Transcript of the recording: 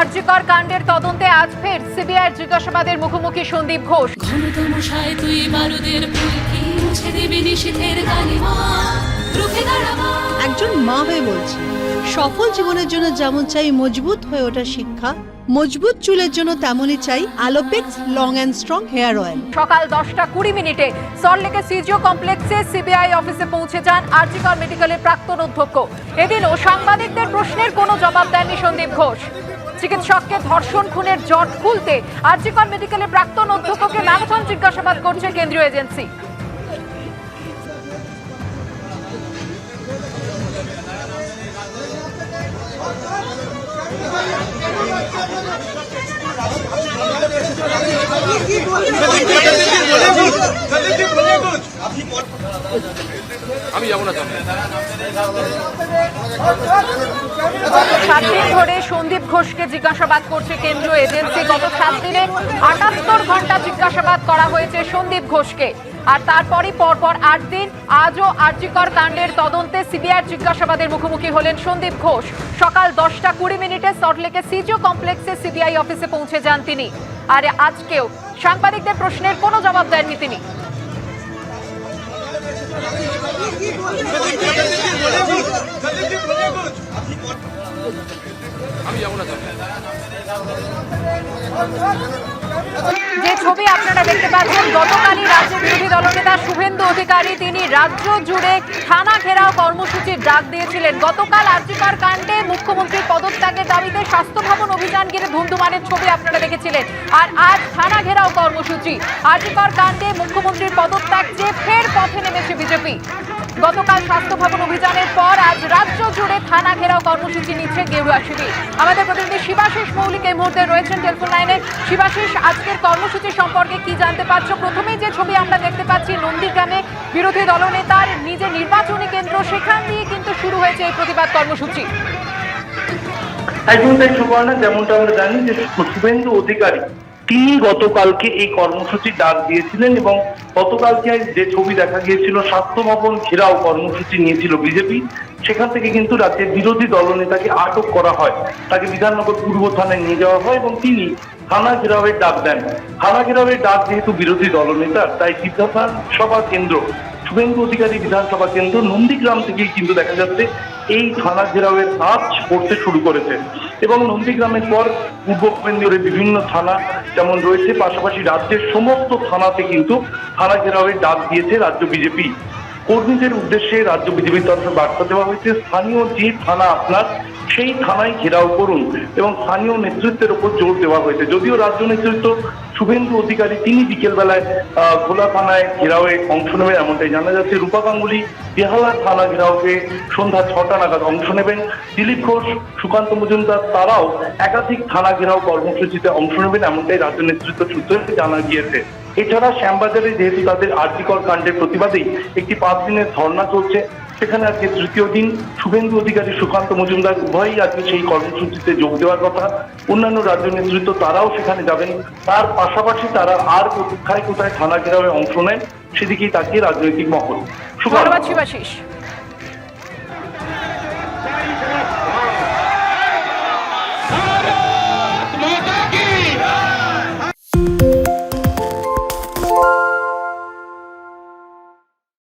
আরজিকর কাণ্ডের তদন্তে আজ ফের সিবিআই জিজ্ঞাসাবাদের মুখোমুখি সন্দীপ ঘোষ। ঘনতম সায় তুই বারুদের ফুলকি মুছে দিবি কালিমা রুখে দাঁড়াবা একজন মা হয়ে বলছি সফল জীবনের জন্য যেমন চাই মজবুত হয়ে ওঠা শিক্ষা মজবুত চুলের জন্য তেমনই চাই Alopex long and strong hair oil. সকাল দশটা কুড়ি মিনিটে সল্টলেকের সিজিও কমপ্লেক্সে সিবিআই অফিসে পৌঁছে যান আরজিকর মেডিকেলের প্রাক্তন অধ্যক্ষ। এদিনও সাংবাদিকদের প্রশ্নের কোনো জবাব দেননি সন্দীপ ঘোষ। চিকিৎসককে ধর্ষণ খুনের জট খুলতে আরজিকর মেডিকেলের প্রাক্তন অধ্যক্ষকে ম্যারাথন জিজ্ঞাসাবাদ করছে কেন্দ্রীয় এজেন্সি। আমি সাত দিন ধরে সন্দীপ ঘোষকে জিজ্ঞাসাবাদ করছে কেন্দ্রীয় এজেন্সি। গত সাত দিনে আটাত্তর ঘণ্টা জিজ্ঞাসাবাদ করা হয়েছে সন্দীপ ঘোষকে। আর তারপরই পরপর আট দিন আজও আর্যিকর কাণ্ডের তদন্তে সিবিআই জিজ্ঞাসাবাদের মুখোমুখি হলেন সন্দীপ ঘোষ। সকাল দশটা কুড়ি মিনিটে সল্টলেকের সিজিও কমপ্লেক্সে সিবিআই অফিসে পৌঁছে যান তিনি। আর আজকেও সাংবাদিকদের প্রশ্নের কোনো জবাব দেননি তিনি। যে ছবি আপনারা দেখতে পাচ্ছেন, গতকালই রাজ্যের বিরোধী দলনেতা শুভেন্দু অধিকারী তিনি রাজ্য জুড়ে থানা ঘেরাও কর্মসূচির ডাক দিয়েছিলেন। গতকাল আর্যিকর কাণ্ডে মুখ্যমন্ত্রীর পদত্যাগের দাবিতে স্বাস্থ্য ভবন অভিযান ঘিরে ধুমধুমানের ছবি আপনারা দেখেছিলেন। আর আজ থানা ঘেরাও কর্মসূচি আর্যিকর কাণ্ডে মুখ্যমন্ত্রীর পদত্যাগ চেয়ে ফের পথে নেমেছে বিজেপি। গতকাল স্বাস্থ্য ভবন অভিযানের পর আজ রাজ্য জুড়ে থানা ঘেরাও কর্মসূচি নিচ্ছে গেরুয়া শিবির। আমাদের প্রতিনিধি শিবাশিস মৌলিক এই মুহূর্তে রয়েছেন টেলিফোন লাইনে। শিবাশিস, আজকের কর্মসূচি সম্পর্কে কি জানতে পারছ? প্রথমেই যে ছবি আমরা দেখতে পাচ্ছি, নন্দীগ্রামে বিরোধী দলনেতার নিজের নির্বাচনী কেন্দ্র, সেখান দিয়ে কিন্তু শুরু হয়েছে এই প্রতিবাদ কর্মসূচি। একদম তাই, সুবর্ণা, যেমনটা আমরা জানি যে শুভেন্দু অধিকারী তিনি গতকালকে এই কর্মসূচি ডাক দিয়েছিলেন এবং গতকালকে যে ছবি দেখা গিয়েছিল স্বাস্থ্য ভবন ঘেরাও কর্মসূচি নিয়েছিল বিজেপি, সেখান থেকে কিন্তু রাজ্যের বিরোধী দলনেতাকে আটক করা হয়। তাকে বিধাননগর পূর্ব থানায় নিয়ে যাওয়া হয় এবং তিনি থানা ঘেরাওয়ের ডাক দেন। থানা ঘেরাওয়ের ডাক যেহেতু বিরোধী দলনেতার তাই বিধানসভা কেন্দ্র, শুভেন্দু অধিকারী বিধানসভা কেন্দ্র, নন্দীগ্রাম থেকেই কিন্তু দেখা যাচ্ছে এই থানা ঘেরাওয়ের কাজ করতে শুরু করেছে। এবং নন্দীগ্রামের পর পূর্ব কেন্দ্রের বিভিন্ন থানা যেমন রয়েছে, পাশাপাশি রাজ্যের সমস্ত থানাতে কিন্তু থানা ঘেরাওয়ের ডাক দিয়েছে রাজ্য বিজেপি। কর্মীদের উদ্দেশ্যে রাজ্য বিজেপির তরফে বার্তা দেওয়া হয়েছে, স্থানীয় যে থানা আপনার, সেই থানায় ঘেরাও করুন এবং স্থানীয় নেতৃত্বের উপর জোর দেওয়া হয়েছে। যদিও রাজ্য নেতৃত্ব শুভেন্দু অধিকারী, তিনি বিকেলবেলায় ভোলা থানায় ঘেরাওয়ে অংশ নেবে এমনটাই জানা যাচ্ছে। রূপা গাঙ্গুলি, বেহালা থানা ঘেরাওকে সন্ধ্যা ছটা নাগাদ অংশ নেবেন। দিলীপ ঘোষ, সুকান্ত মজুমদার, তারাও একাধিক থানা ঘেরাও কর্মসূচিতে অংশ নেবেন, এমনটাই রাজ্য নেতৃত্ব সূত্রে জানা গিয়েছে। এছাড়া শ্যামবাজারে যেহেতু তাদের আর্থিকর কাণ্ডের প্রতিবাদেই একটি পাঁচ দিনের ধর্ণা চলছে সেখানে আজকে তৃতীয় দিন শুভেন্দু অধিকারী সুকান্ত মজুমদার উভয়ই আজকে সেই কর্মসূচিতে যোগ দেওয়ার কথা। অন্যান্য রাজ্য নেতৃত্ব তারাও সেখানে যাবেন। তার পাশাপাশি তারা আর কোথায় কোথায় থানা ঘেরাওয়ে অংশ নেন, সেদিকেই তাকিয়ে রাজনৈতিক মহল।